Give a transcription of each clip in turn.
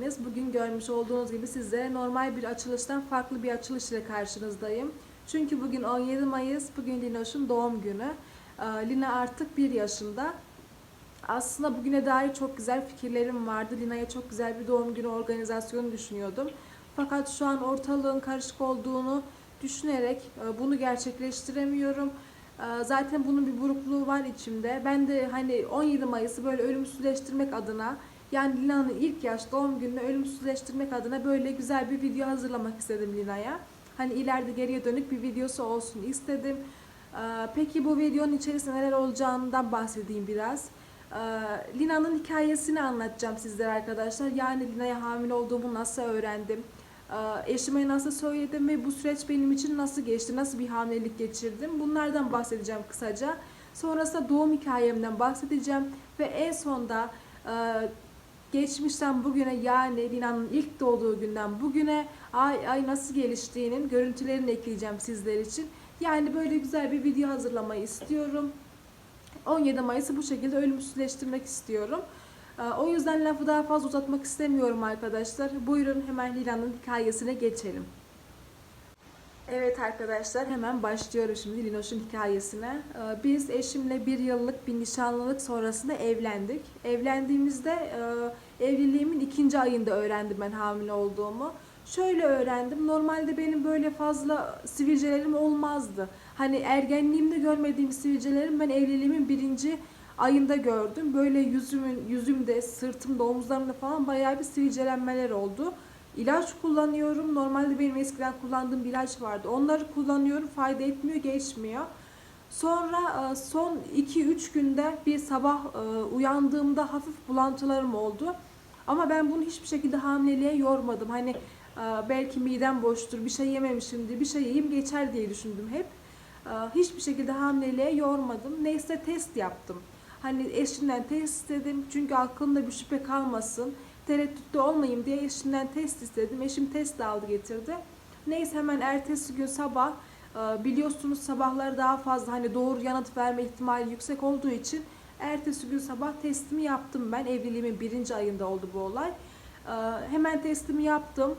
geldiniz. Bugün görmüş olduğunuz gibi sizlere normal bir açılıştan farklı bir açılış ile karşınızdayım. Çünkü bugün 17 Mayıs, bugün Linoş'un doğum günü. Ee, Lina artık 1 yaşında. Aslında bugüne dair çok güzel fikirlerim vardı. Lina'ya çok güzel bir doğum günü organizasyonu düşünüyordum. Fakat şu an ortalığın karışık olduğunu düşünerek e, bunu gerçekleştiremiyorum. Ee, Zaten bunun bir burukluğu var içimde. Ben de hani 17 Mayıs'ı böyle ölümsüzleştirmek adına yani Lina'nın ilk yaş doğum gününü ölümsüzleştirmek adına böyle güzel bir video hazırlamak istedim Lina'ya. Hani ileride geriye dönük bir videosu olsun istedim. Ee, Peki bu videonun içerisinde neler olacağından bahsedeyim biraz. Ee, Lina'nın hikayesini anlatacağım sizlere arkadaşlar. Yani Lina'ya hamile olduğumu nasıl öğrendim? Ee, Eşime nasıl söyledim ve bu süreç benim için nasıl geçti, nasıl bir hamilelik geçirdim bunlardan bahsedeceğim kısaca. Sonrasında doğum hikayemden bahsedeceğim ve en sonda e, geçmişten bugüne yani Lina'nın ilk doğduğu günden bugüne ay ay nasıl geliştiğinin görüntülerini ekleyeceğim sizler için. Yani böyle güzel bir video hazırlamayı istiyorum. 17 Mayıs'ı bu şekilde ölümsüzleştirmek istiyorum. Ee, O yüzden lafı daha fazla uzatmak istemiyorum arkadaşlar. Buyurun hemen Lina'nın hikayesine geçelim. Evet arkadaşlar hemen başlıyoruz şimdi Linoş'un hikayesine. Ee, Biz eşimle bir yıllık bir nişanlılık sonrasında evlendik. Evlendiğimizde e, evliliğimin ikinci ayında öğrendim ben hamile olduğumu. Şöyle öğrendim. Normalde benim böyle fazla sivilcelerim olmazdı. Hani ergenliğimde görmediğim sivilcelerim ben evliliğimin birinci ayında gördüm. Böyle yüzümün, yüzümde, sırtımda, omuzlarımda falan bayağı bir sivilcelenmeler oldu. İlaç kullanıyorum. Normalde benim eskiden kullandığım bir ilaç vardı. Onları kullanıyorum. Fayda etmiyor, geçmiyor. Sonra e, son 2-3 günde bir sabah e, uyandığımda hafif bulantılarım oldu. Ama ben bunu hiçbir şekilde hamileliğe yormadım. Hani e, belki midem boştur, bir şey yememişimdir, bir şey yiyeyim geçer diye düşündüm hep. Hiçbir şekilde hamileliğe yormadım. Neyse test yaptım. Hani eşimden test istedim çünkü aklımda bir şüphe kalmasın. Tereddütte olmayayım diye eşimden test istedim. Eşim test aldı getirdi. Neyse hemen ertesi gün sabah e, biliyorsunuz sabahları daha fazla hani doğru yanıt verme ihtimali yüksek olduğu için ertesi gün sabah testimi yaptım ben. Evliliğimin birinci ayında oldu bu olay. E, Hemen testimi yaptım.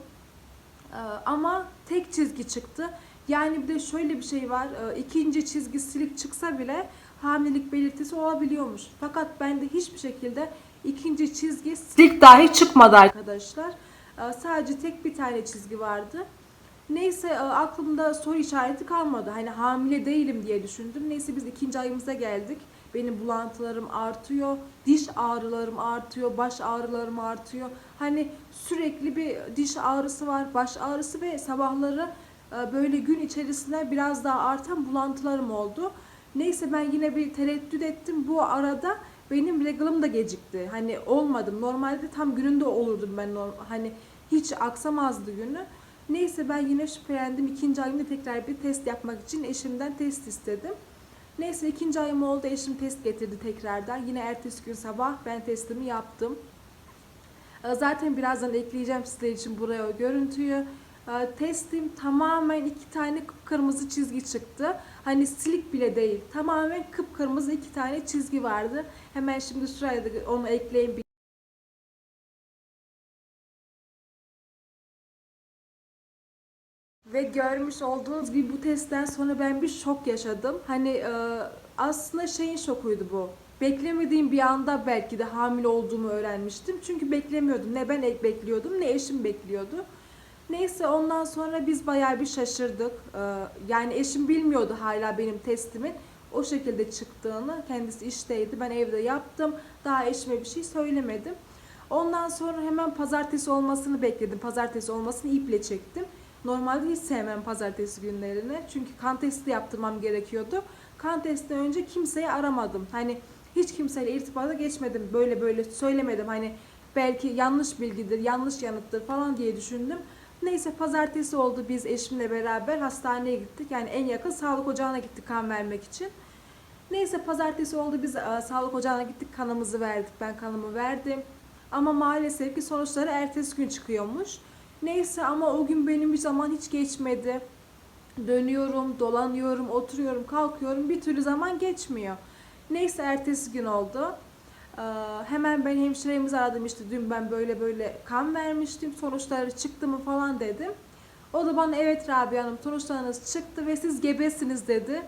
Ee, ama tek çizgi çıktı. Yani bir de şöyle bir şey var. İkinci çizgi silik çıksa bile hamilelik belirtisi olabiliyormuş. Fakat bende hiçbir şekilde ikinci çizgi silik dahi çıkmadı arkadaşlar. Ee, Sadece tek bir tane çizgi vardı. Neyse e, aklımda soru işareti kalmadı. Hani hamile değilim diye düşündüm. Neyse biz ikinci ayımıza geldik. Benim bulantılarım artıyor, diş ağrılarım artıyor, baş ağrılarım artıyor. Hani sürekli bir diş ağrısı var, baş ağrısı ve sabahları e, böyle gün içerisinde biraz daha artan bulantılarım oldu. Neyse ben yine bir tereddüt ettim. Bu arada benim regalım da gecikti. Hani olmadım. Normalde tam gününde olurdum ben. Hani hiç aksamazdı günü. Neyse ben yine şüphelendim. İkinci ayımda tekrar bir test yapmak için eşimden test istedim. Neyse ikinci ayım oldu. Eşim test getirdi tekrardan. Yine ertesi gün sabah ben testimi yaptım. Ee, Zaten birazdan ekleyeceğim sizler için buraya o görüntüyü. Ee, Testim tamamen iki tane kıpkırmızı çizgi çıktı. Hani silik bile değil. Tamamen kıpkırmızı iki tane çizgi vardı. Hemen şimdi şuraya da onu ekleyeyim. bir- Ve görmüş olduğunuz gibi bu testten sonra ben bir şok yaşadım. Hani e, aslında şeyin şokuydu bu. Beklemediğim bir anda belki de hamile olduğumu öğrenmiştim. Çünkü beklemiyordum. Ne ben bekliyordum ne eşim bekliyordu. Neyse ondan sonra biz bayağı bir şaşırdık. Ee, yani eşim bilmiyordu hala benim testimin o şekilde çıktığını. Kendisi işteydi. Ben evde yaptım. Daha eşime bir şey söylemedim. Ondan sonra hemen pazartesi olmasını bekledim. Pazartesi olmasını iple çektim. Normalde hiç sevmem pazartesi günlerini. Çünkü kan testi yaptırmam gerekiyordu. Kan testi önce kimseyi aramadım. Hani hiç kimseyle irtibata geçmedim. Böyle böyle söylemedim. Hani belki yanlış bilgidir, yanlış yanıttır falan diye düşündüm. Neyse pazartesi oldu biz eşimle beraber hastaneye gittik. Yani en yakın sağlık ocağına gittik kan vermek için. Neyse pazartesi oldu biz e, sağlık ocağına gittik kanımızı verdik. Ben kanımı verdim. Ama maalesef ki sonuçları ertesi gün çıkıyormuş. Neyse ama o gün benim bir zaman hiç geçmedi. Dönüyorum, dolanıyorum, oturuyorum, kalkıyorum. Bir türlü zaman geçmiyor. Neyse ertesi gün oldu. Ee, hemen ben hemşiremizi aradım işte dün ben böyle böyle kan vermiştim sonuçları çıktı mı falan dedim. O da bana evet Rabia Hanım sonuçlarınız çıktı ve siz gebesiniz dedi.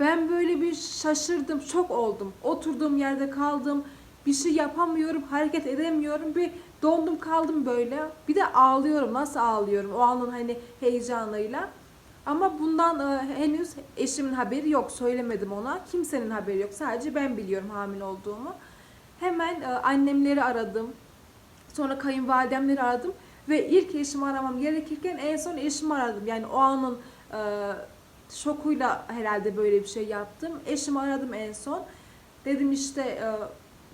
Ben böyle bir şaşırdım, şok oldum. Oturduğum yerde kaldım. Bir şey yapamıyorum, hareket edemiyorum. Bir dondum kaldım böyle. Bir de ağlıyorum. Nasıl ağlıyorum? O anın hani heyecanıyla. Ama bundan e, henüz eşimin haberi yok. Söylemedim ona. Kimsenin haberi yok. Sadece ben biliyorum hamile olduğumu. Hemen e, annemleri aradım. Sonra kayınvalidemleri aradım. Ve ilk eşimi aramam gerekirken en son eşimi aradım. Yani o anın e, şokuyla herhalde böyle bir şey yaptım. Eşimi aradım en son. Dedim işte e,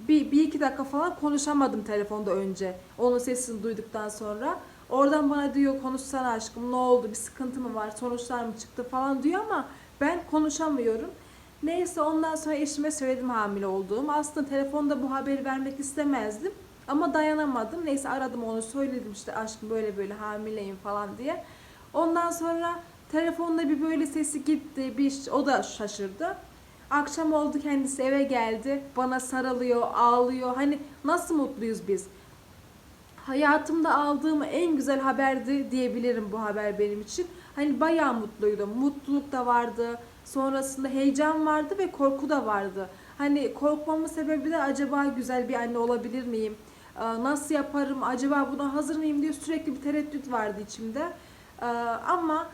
bir, bir iki dakika falan konuşamadım telefonda önce. Onun sesini duyduktan sonra. Oradan bana diyor konuşsana aşkım ne oldu bir sıkıntı mı var sonuçlar mı çıktı falan diyor ama ben konuşamıyorum. Neyse ondan sonra eşime söyledim hamile olduğumu. Aslında telefonda bu haberi vermek istemezdim. Ama dayanamadım. Neyse aradım onu söyledim işte aşkım böyle böyle hamileyim falan diye. Ondan sonra telefonda bir böyle sesi gitti. Bir, o da şaşırdı. Akşam oldu kendisi eve geldi. Bana sarılıyor, ağlıyor. Hani nasıl mutluyuz biz. Hayatımda aldığım en güzel haberdi diyebilirim bu haber benim için. Hani bayağı mutluydum. Mutluluk da vardı. Sonrasında heyecan vardı ve korku da vardı. Hani korkmamın sebebi de acaba güzel bir anne olabilir miyim? Nasıl yaparım? Acaba buna hazır mıyım diye sürekli bir tereddüt vardı içimde. Ama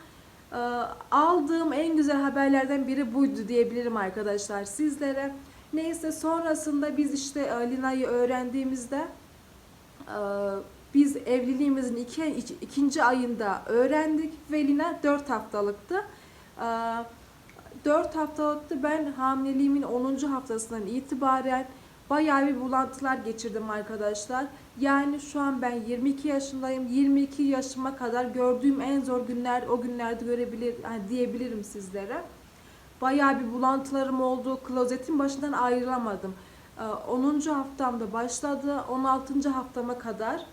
aldığım en güzel haberlerden biri buydu diyebilirim arkadaşlar sizlere. Neyse sonrasında biz işte Lina'yı öğrendiğimizde biz evliliğimizin iki, iki- ikinci ayında öğrendik ve Lina 4 haftalıktı. Ee, 4 haftalıktı ben hamileliğimin 10. haftasından itibaren bayağı bir bulantılar geçirdim arkadaşlar. Yani şu an ben 22 yaşındayım. 22 yaşıma kadar gördüğüm en zor günler o günlerde görebilir yani diyebilirim sizlere. Bayağı bir bulantılarım oldu. Klozetin başından ayrılamadım. Ee, 10. haftamda başladı. 16. haftama kadar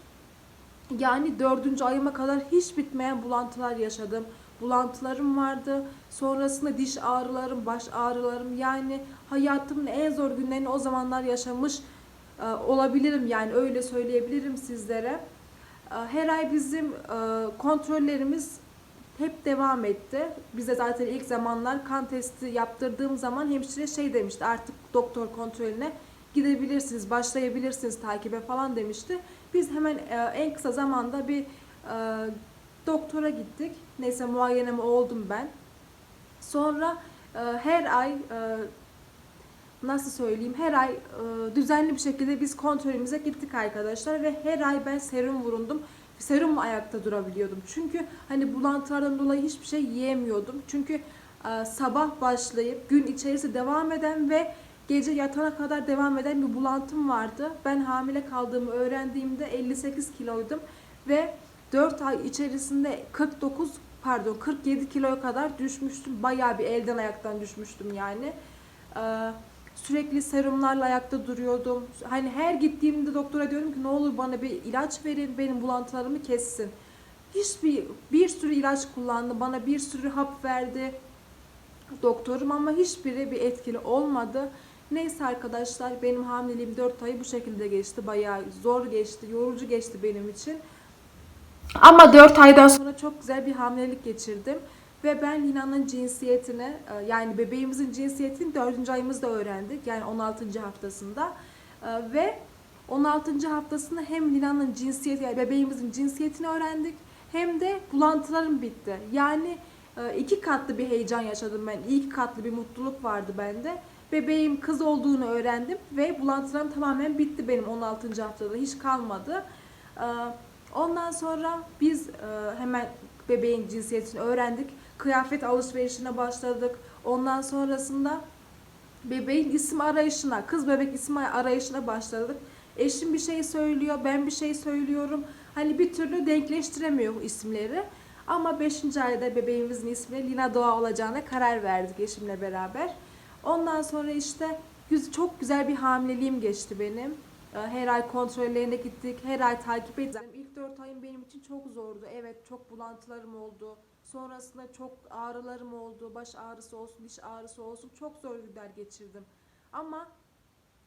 yani 4. ayıma kadar hiç bitmeyen bulantılar yaşadım. Bulantılarım vardı. Sonrasında diş ağrılarım, baş ağrılarım. Yani hayatımın en zor günlerini o zamanlar yaşamış e, olabilirim. Yani öyle söyleyebilirim sizlere. E, Her ay bizim e, kontrollerimiz hep devam etti. Bize zaten ilk zamanlar kan testi yaptırdığım zaman hemşire şey demişti artık doktor kontrolüne gidebilirsiniz, başlayabilirsiniz takibe falan demişti. Biz hemen en kısa zamanda bir doktora gittik. Neyse muayeneme oldum ben. Sonra e, her ay e, nasıl söyleyeyim her ay e, düzenli bir şekilde biz kontrolümüze gittik arkadaşlar ve her ay ben serum vurundum. Serumla ayakta durabiliyordum. Çünkü hani bulantılardan dolayı hiçbir şey yiyemiyordum. Çünkü e, sabah başlayıp gün içerisi devam eden ve gece yatana kadar devam eden bir bulantım vardı. Ben hamile kaldığımı öğrendiğimde 58 kiloydum ve 4 ay içerisinde 49 pardon 47 kiloya kadar düşmüştüm. Bayağı bir elden ayaktan düşmüştüm yani. Ee, sürekli serumlarla ayakta duruyordum. Hani her gittiğimde doktora diyorum ki ne olur bana bir ilaç verin benim bulantılarımı kessin. Hiçbir bir sürü ilaç kullandı. Bana bir sürü hap verdi doktorum ama hiçbiri bir etkili olmadı. Neyse arkadaşlar benim hamileliğim 4 ay bu şekilde geçti. Bayağı zor geçti, yorucu geçti benim için. Ama 4 aydan sonra çok güzel bir hamilelik geçirdim. Ve ben Lina'nın cinsiyetini e, yani bebeğimizin cinsiyetini 4. ayımızda öğrendik. Yani 16. haftasında. E, Ve 16. haftasında hem Lina'nın cinsiyeti yani bebeğimizin cinsiyetini öğrendik. Hem de bulantılarım bitti. Yani e, iki katlı bir heyecan yaşadım ben. İki katlı bir mutluluk vardı bende. Bebeğim kız olduğunu öğrendim ve bulantılarım tamamen bitti benim 16. haftada. Hiç kalmadı. E, Ondan sonra biz e, hemen bebeğin cinsiyetini öğrendik. Kıyafet alışverişine başladık. Ondan sonrasında bebeğin isim arayışına, kız bebek ismi arayışına başladık. Eşim bir şey söylüyor, ben bir şey söylüyorum. Hani bir türlü denkleştiremiyor isimleri. Ama 5. ayda bebeğimizin ismi Lina Doğa olacağına karar verdik eşimle beraber. Ondan sonra işte çok güzel bir hamileliğim geçti benim. Ee, Her ay kontrollerine gittik, her ay takip ettik. İlk 4 ayım benim için çok zordu. Evet çok bulantılarım oldu. Sonrasında çok ağrılarım oldu. Baş ağrısı olsun, diş ağrısı olsun. Çok zor günler geçirdim. Ama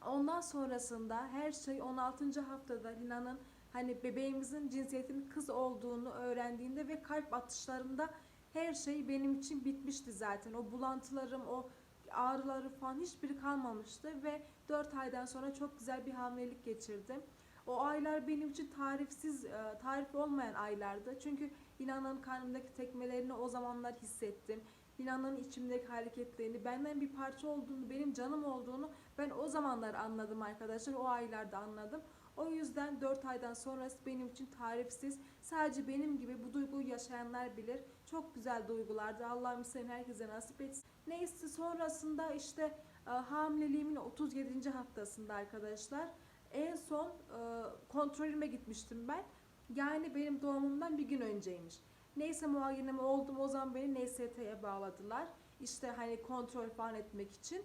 Ondan sonrasında her şey 16. haftada Lina'nın hani bebeğimizin cinsiyetinin kız olduğunu öğrendiğinde ve kalp atışlarında her şey benim için bitmişti zaten. O bulantılarım, o ağrıları falan hiçbiri kalmamıştı ve 4 aydan sonra çok güzel bir hamilelik geçirdim. O aylar benim için tarifsiz, e, tarif olmayan aylardı. Çünkü Lina'nın karnımdaki tekmelerini o zamanlar hissettim. Lina'nın içimdeki hareketlerini, benden bir parça olduğunu, benim canım olduğunu ben o zamanlar anladım arkadaşlar. O aylarda anladım. O yüzden 4 aydan sonrası benim için tarifsiz. Sadece benim gibi bu duyguyu yaşayanlar bilir. Çok güzel duygulardı. Allah'ım senin herkese nasip etsin. Neyse sonrasında işte e, hamileliğimin 37. haftasında arkadaşlar en son e, kontrolüme gitmiştim ben. Yani benim doğumumdan bir gün önceymiş. Neyse muayeneme oldum o zaman beni NST'ye bağladılar. İşte hani kontrol falan etmek için.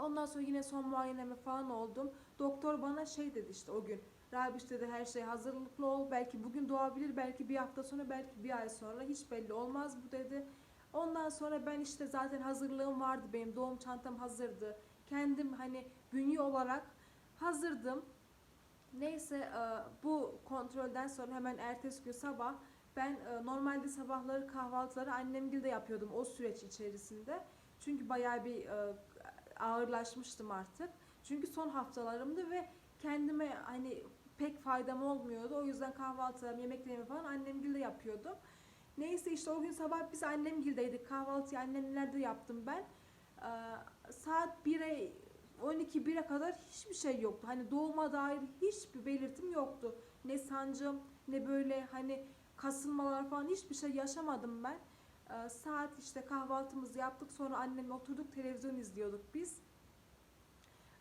Ondan sonra yine son muayeneme falan oldum. Doktor bana şey dedi işte o gün. Rabiş dedi her şey hazırlıklı ol. Belki bugün doğabilir, belki bir hafta sonra, belki bir ay sonra. Hiç belli olmaz bu dedi. Ondan sonra ben işte zaten hazırlığım vardı benim. Doğum çantam hazırdı. Kendim hani bünye olarak hazırdım. Neyse e, bu kontrolden sonra hemen ertesi gün sabah ben e, normalde sabahları kahvaltıları annemgilde yapıyordum o süreç içerisinde. Çünkü bayağı bir e, ağırlaşmıştım artık. Çünkü son haftalarımdı ve kendime hani pek faydam olmuyordu. O yüzden kahvaltılarımı, yemeklerimi falan annemgilde yapıyordum. Neyse işte o gün sabah biz annemgildeydik. Kahvaltıyı annemlerde yaptım ben. Saat 1'e 12 1'e kadar hiçbir şey yoktu. Hani doğuma dair hiçbir belirtim yoktu. Ne sancım ne böyle hani kasılmalar falan hiçbir şey yaşamadım ben. Ee, saat işte kahvaltımızı yaptık sonra annemle oturduk televizyon izliyorduk biz.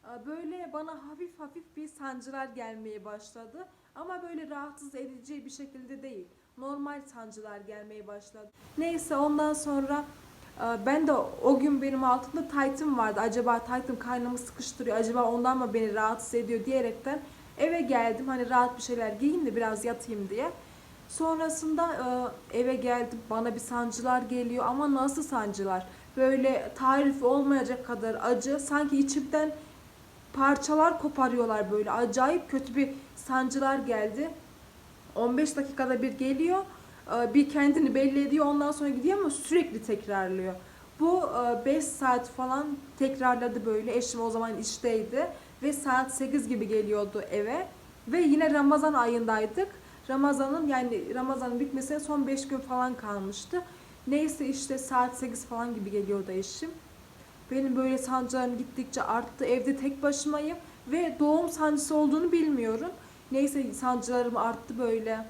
Ee, Böyle bana hafif hafif bir sancılar gelmeye başladı. Ama böyle rahatsız edici bir şekilde değil. Normal sancılar gelmeye başladı. Neyse ondan sonra ben de o gün benim altımda taytım vardı. Acaba taytım karnımı sıkıştırıyor. Acaba ondan mı beni rahatsız ediyor diyerekten eve geldim. Hani rahat bir şeyler giyeyim de biraz yatayım diye. Sonrasında e, eve geldim. Bana bir sancılar geliyor ama nasıl sancılar? Böyle tarif olmayacak kadar acı. Sanki içimden parçalar koparıyorlar böyle. Acayip kötü bir sancılar geldi. 15 dakikada bir geliyor. E, Bir kendini belli ediyor. Ondan sonra gidiyor ama sürekli tekrarlıyor. Bu 5 saat falan tekrarladı böyle. Eşim o zaman işteydi. Ve saat 8 gibi geliyordu eve. Ve yine Ramazan ayındaydık. Ramazan'ın yani Ramazan'ın bitmesine son 5 gün falan kalmıştı. Neyse işte saat 8 falan gibi geliyordu eşim. Benim böyle sancılarım gittikçe arttı. Evde tek başımayım ve doğum sancısı olduğunu bilmiyorum. Neyse sancılarım arttı böyle.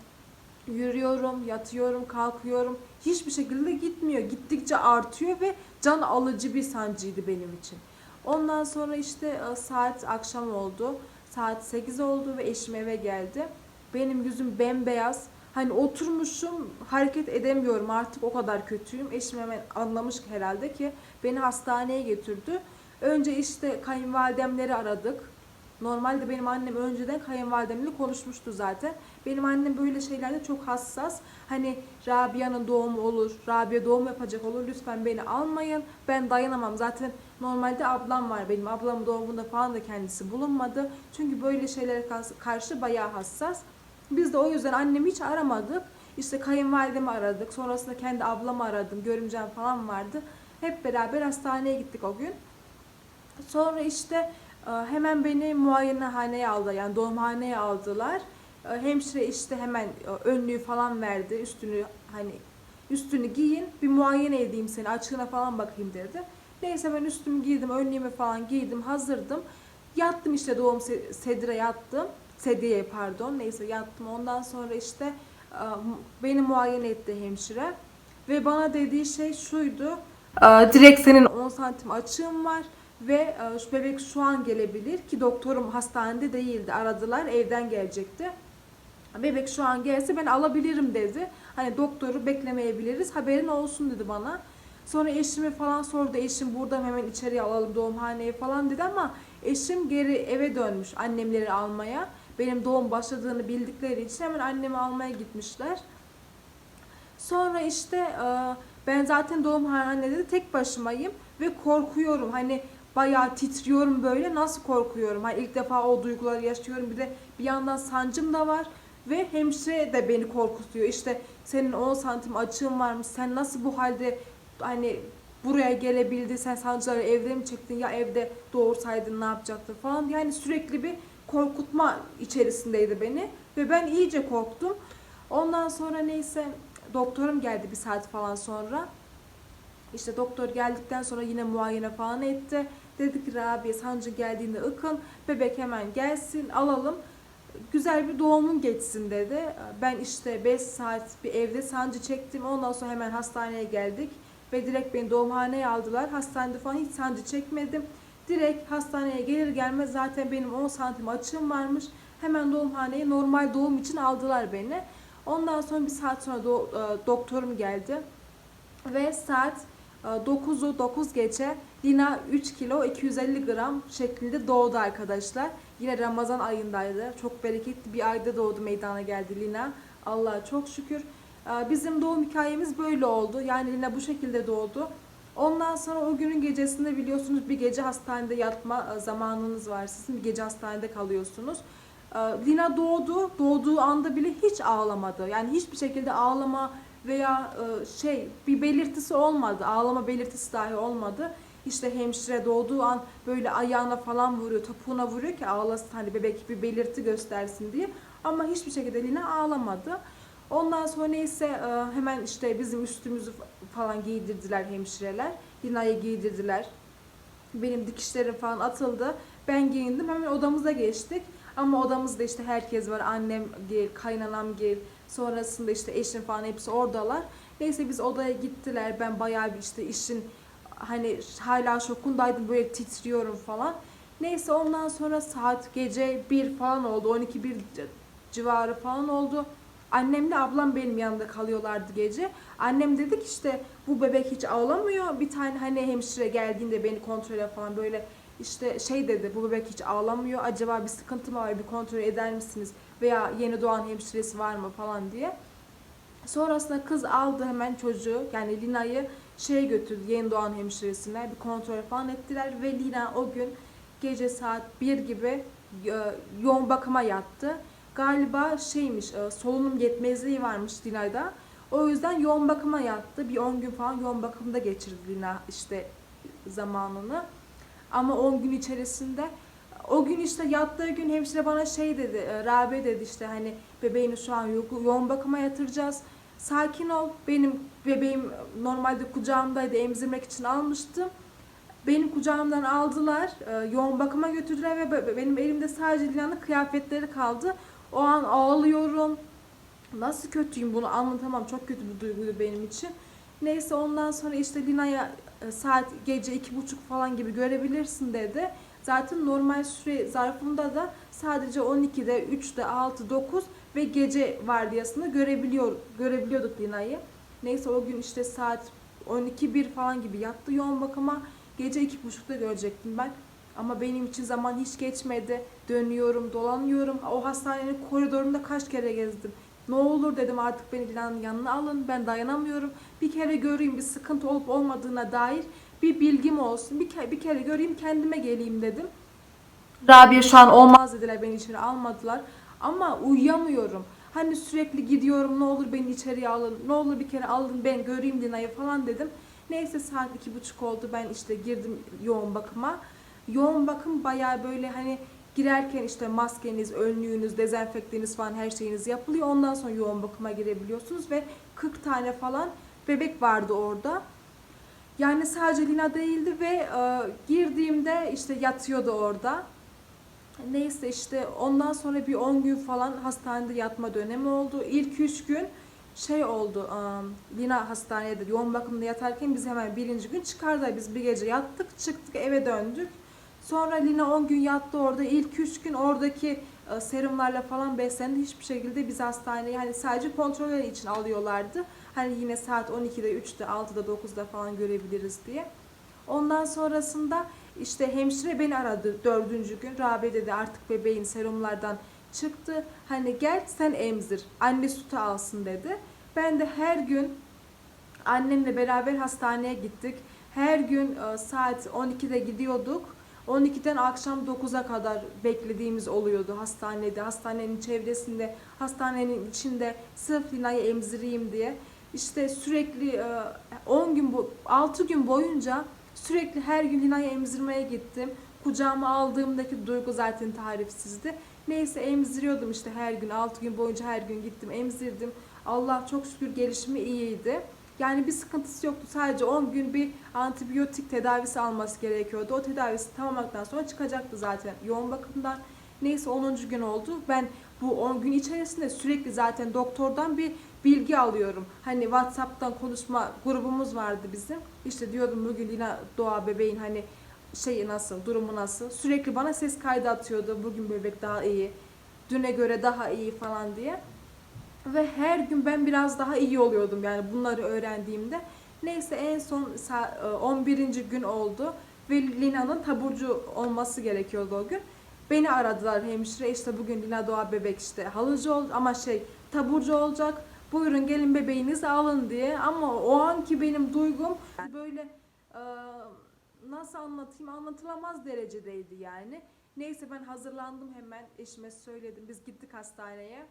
Yürüyorum, yatıyorum, kalkıyorum. Hiçbir şekilde gitmiyor. Gittikçe artıyor ve can alıcı bir sancıydı benim için. Ondan sonra işte e, saat akşam oldu. Saat 8 oldu ve eşim eve geldi. Benim yüzüm bembeyaz. Hani oturmuşum, hareket edemiyorum artık o kadar kötüyüm. Eşim hemen anlamış herhalde ki beni hastaneye götürdü. Önce işte kayınvalidemleri aradık. Normalde benim annem önceden kayınvalidemle konuşmuştu zaten. Benim annem böyle şeylerde çok hassas. Hani Rabia'nın doğumu olur, Rabia doğum yapacak olur. Lütfen beni almayın. Ben dayanamam. Zaten normalde ablam var benim. Ablamın doğumunda falan da kendisi bulunmadı. Çünkü böyle şeylere karşı bayağı hassas. Biz de o yüzden annemi hiç aramadık. İşte kayınvalidemi aradık. Sonrasında kendi ablamı aradım. Görümcem falan vardı. Hep beraber hastaneye gittik o gün. Sonra işte hemen beni muayenehaneye aldı. Yani doğumhaneye aldılar. E, Hemşire işte hemen e, önlüğü falan verdi. Üstünü hani üstünü giyin bir muayene edeyim seni açığına falan bakayım dedi. Neyse ben üstümü giydim, önlüğümü falan giydim, hazırdım. Yattım işte doğum se- sedire yattım. Sediye pardon neyse yattım. Ondan sonra işte e, beni muayene etti hemşire. Ve bana dediği şey şuydu. e, Direkt senin 10 santim açığın var ve e, şu bebek şu an gelebilir ki doktorum hastanede değildi. Aradılar evden gelecekti. Bebek şu an gelse ben alabilirim dedi. Hani doktoru beklemeyebiliriz haberin olsun dedi bana. Sonra eşimi falan sordu. Eşim burada hemen içeriye alalım doğumhaneye falan dedi ama eşim geri eve dönmüş annemleri almaya. Benim doğum başladığını bildikleri için hemen annemi almaya gitmişler. Sonra işte e, ben zaten doğumhanede de tek başımayım ve korkuyorum. Hani bayağı titriyorum böyle. Nasıl korkuyorum? Hani ilk defa o duyguları yaşıyorum. Bir de bir yandan sancım da var. Ve hemşire de beni korkutuyor. İşte senin 10 santim açığın varmış. Sen nasıl bu halde hani buraya gelebildi? Sen sancıları evde mi çektin? Ya evde doğursaydın ne yapacaktın falan. Yani sürekli bir korkutma içerisindeydi beni. Ve ben iyice korktum. Ondan sonra neyse doktorum geldi bir saat falan sonra. İşte doktor geldikten sonra yine muayene falan etti. Dedi ki Rabia sancı geldiğinde ıkın. Bebek hemen gelsin alalım. Güzel bir doğumun geçsin dedi. Ben işte 5 saat bir evde sancı çektim. Ondan sonra hemen hastaneye geldik. Ve direkt beni doğumhaneye aldılar. Hastanede falan hiç sancı çekmedim. Direkt hastaneye gelir gelmez zaten benim 10 santim açığım varmış. Hemen doğumhaneye normal doğum için aldılar beni. Ondan sonra bir saat sonra do- e, doktorum geldi. Ve saat e, 9'u 9 geçe Lina 3 kilo 250 gram şeklinde doğdu arkadaşlar. Yine Ramazan ayındaydı. Çok bereketli bir ayda doğdu meydana geldi Lina. Allah'a çok şükür. E, Bizim doğum hikayemiz böyle oldu. Yani Lina bu şekilde doğdu. Ondan sonra o günün gecesinde biliyorsunuz bir gece hastanede yatma e, zamanınız var. Sizin bir gece hastanede kalıyorsunuz. E, Lina doğdu. Doğduğu anda bile hiç ağlamadı. Yani hiçbir şekilde ağlama veya e, şey bir belirtisi olmadı. Ağlama belirtisi dahi olmadı. İşte hemşire doğduğu an böyle ayağına falan vuruyor, topuğuna vuruyor ki ağlasın hani bebek bir belirti göstersin diye. Ama hiçbir şekilde Lina ağlamadı. Ondan sonra neyse e, hemen işte bizim üstümüzü falan giydirdiler hemşireler. Lina'yı giydirdiler. Benim dikişlerim falan atıldı. Ben giyindim. Hemen odamıza geçtik. Ama odamızda işte herkes var. Annem gel, kaynanam gel. Sonrasında işte eşim falan hepsi oradalar. Neyse biz odaya gittiler. Ben bayağı bir işte işin hani hala şokundaydım. Böyle titriyorum falan. Neyse ondan sonra saat gece 1 falan oldu. 12 bir civarı falan oldu. Annemle ablam benim yanımda kalıyorlardı gece. Annem dedi ki işte bu bebek hiç ağlamıyor. Bir tane hani hemşire geldiğinde beni kontrole falan böyle işte şey dedi bu bebek hiç ağlamıyor. Acaba bir sıkıntı mı var bir kontrol eder misiniz? Veya yeni doğan hemşiresi var mı falan diye. Sonrasında kız aldı hemen çocuğu yani Lina'yı şeye götürdü yeni doğan hemşiresine bir kontrol falan ettiler ve Lina o gün gece saat 1 gibi e, yoğun bakıma yattı. Galiba şeymiş e, solunum yetmezliği varmış Lina'da. O yüzden yoğun bakıma yattı. Bir 10 gün falan yoğun bakımda geçirdi Lina işte zamanını. Ama 10 gün içerisinde o gün işte yattığı gün hemşire bana şey dedi, e, Rabe dedi işte hani bebeğini şu an yo- yoğun bakıma yatıracağız. Sakin ol. Benim bebeğim normalde kucağımdaydı. Emzirmek için almıştım. Benim kucağımdan aldılar. e, Yoğun bakıma götürdüler ve be- benim elimde sadece Lina'nın kıyafetleri kaldı. O an ağlıyorum. Nasıl kötüyüm bunu anlatamam. Çok kötü bir duyguydu benim için. Neyse ondan sonra işte Lina'ya e, saat gece iki buçuk falan gibi görebilirsin dedi. Zaten normal süre zarfında da sadece 12'de, 3'te, 6, 9 ve gece vardiyasında görebiliyor, görebiliyorduk Lina'yı. Neyse o gün işte saat 12-1 falan gibi yattı yoğun bakıma. Gece iki buçukta görecektim ben. Ama benim için zaman hiç geçmedi. Dönüyorum, dolanıyorum. O hastanenin koridorunda kaç kere gezdim. Ne olur dedim artık beni Dilan'ın yanına alın. Ben dayanamıyorum. Bir kere göreyim bir sıkıntı olup olmadığına dair bir bilgim olsun. Bir kere, bir kere göreyim kendime geleyim dedim. Rabia şu an olmaz dediler beni içeri almadılar. Ama uyuyamıyorum. Hani sürekli gidiyorum ne olur beni içeriye alın. Ne olur bir kere alın ben göreyim Dina'yı falan dedim. Neyse saat iki buçuk oldu ben işte girdim yoğun bakıma. Yoğun bakım bayağı böyle hani girerken işte maskeniz, önlüğünüz, dezenfektiniz falan her şeyiniz yapılıyor. Ondan sonra yoğun bakıma girebiliyorsunuz ve 40 tane falan bebek vardı orada. Yani sadece Lina değildi ve e, girdiğimde işte yatıyordu orada. Neyse işte ondan sonra bir 10 gün falan hastanede yatma dönemi oldu. İlk 3 gün şey oldu. Lina hastanede yoğun bakımda yatarken biz hemen birinci gün çıkardılar. Biz bir gece yattık çıktık eve döndük. Sonra Lina 10 gün yattı orada. İlk 3 gün oradaki e, serumlarla falan beslendi. Hiçbir şekilde biz hastaneye hani sadece kontroller için alıyorlardı. Hani yine saat 12'de, 3'te, 6'da, 9'da falan görebiliriz diye. Ondan sonrasında işte hemşire beni aradı dördüncü gün. Rabe dedi artık bebeğin serumlardan çıktı. Hani gel sen emzir. Anne sütü alsın dedi. Ben de her gün annemle beraber hastaneye gittik. Her gün e, saat 12'de gidiyorduk. 12'den akşam 9'a kadar beklediğimiz oluyordu hastanede, hastanenin çevresinde, hastanenin içinde sırf Lina'yı emzireyim diye. İşte sürekli e, 10 gün, bu 6 gün boyunca sürekli her gün Lina'yı emzirmeye gittim. Kucağıma aldığımdaki duygu zaten tarifsizdi. Neyse emziriyordum işte her gün, 6 gün boyunca her gün gittim, emzirdim. Allah çok şükür gelişimi iyiydi. Yani bir sıkıntısı yoktu. Sadece 10 gün bir antibiyotik tedavisi alması gerekiyordu. O tedavisi tamamladıktan sonra çıkacaktı zaten yoğun bakımdan. Neyse 10. gün oldu. Ben bu 10 gün içerisinde sürekli zaten doktordan bir bilgi alıyorum. Hani WhatsApp'tan konuşma grubumuz vardı bizim. İşte diyordum bugün Lina Doğa bebeğin hani şeyi nasıl, durumu nasıl. Sürekli bana ses kaydı atıyordu. Bugün bebek daha iyi, düne göre daha iyi falan diye. Ve her gün ben biraz daha iyi oluyordum yani bunları öğrendiğimde. Neyse en son sa- e, 11. gün oldu ve Lina'nın taburcu olması gerekiyordu o gün. Beni aradılar hemşire işte bugün Lina Doğa bebek işte halıcı ol ama şey taburcu olacak. Buyurun gelin bebeğinizi alın diye ama o anki benim duygum böyle e, nasıl anlatayım anlatılamaz derecedeydi yani. Neyse ben hazırlandım hemen eşime söyledim biz gittik hastaneye.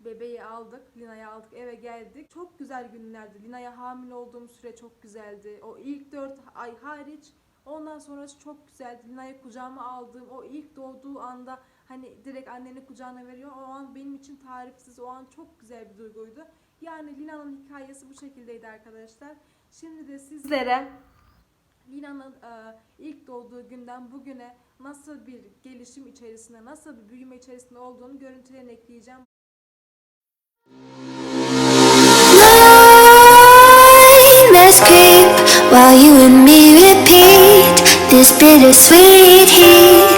Bebeği aldık, Lina'yı aldık, eve geldik. Çok güzel günlerdi. Lina'ya hamile olduğum süre çok güzeldi. O ilk 4 ay hariç ondan sonrası çok güzeldi. Lina'yı kucağıma aldığım o ilk doğduğu anda hani direkt annenin kucağına veriyor. O an benim için tarifsiz, o an çok güzel bir duyguydu. Yani Lina'nın hikayesi bu şekildeydi arkadaşlar. Şimdi de sizlere Lina'nın e, ilk doğduğu günden bugüne nasıl bir gelişim içerisinde, nasıl bir büyüme içerisinde olduğunu görüntülerine ekleyeceğim. While you and me repeat. This bittersweet heat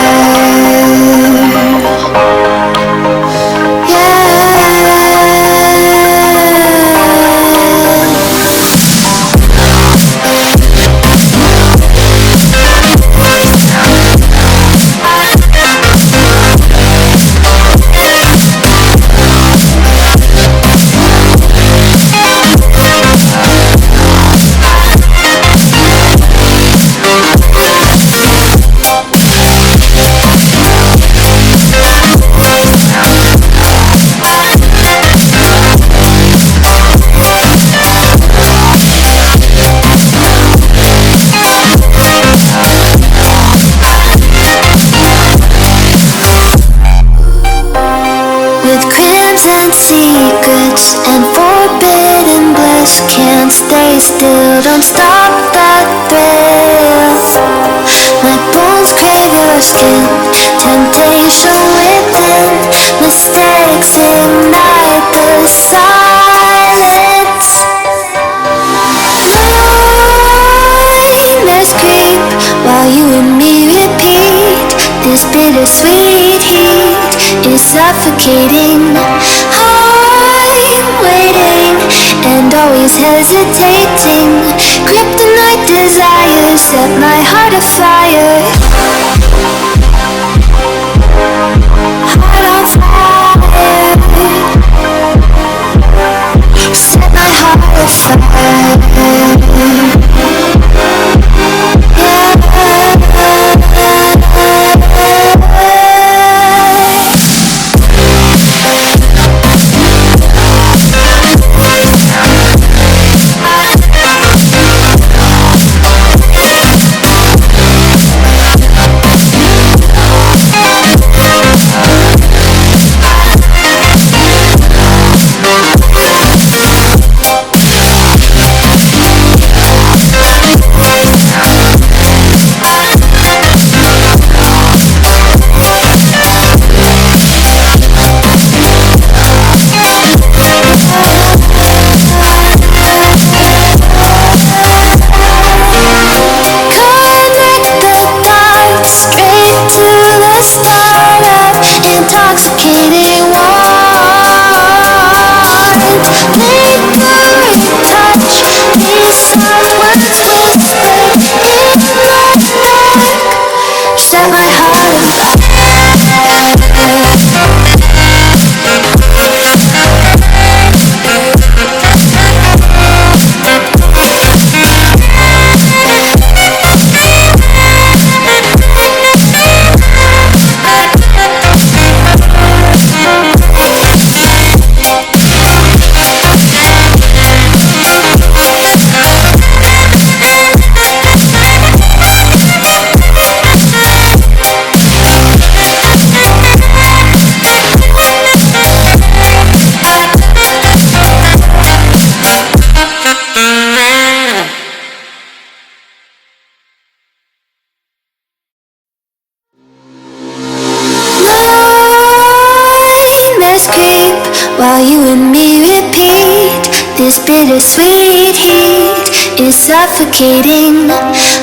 Suffocating.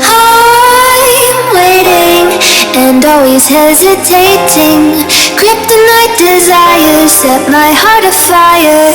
I'm waiting and always hesitating. Kryptonite desires set my heart afire.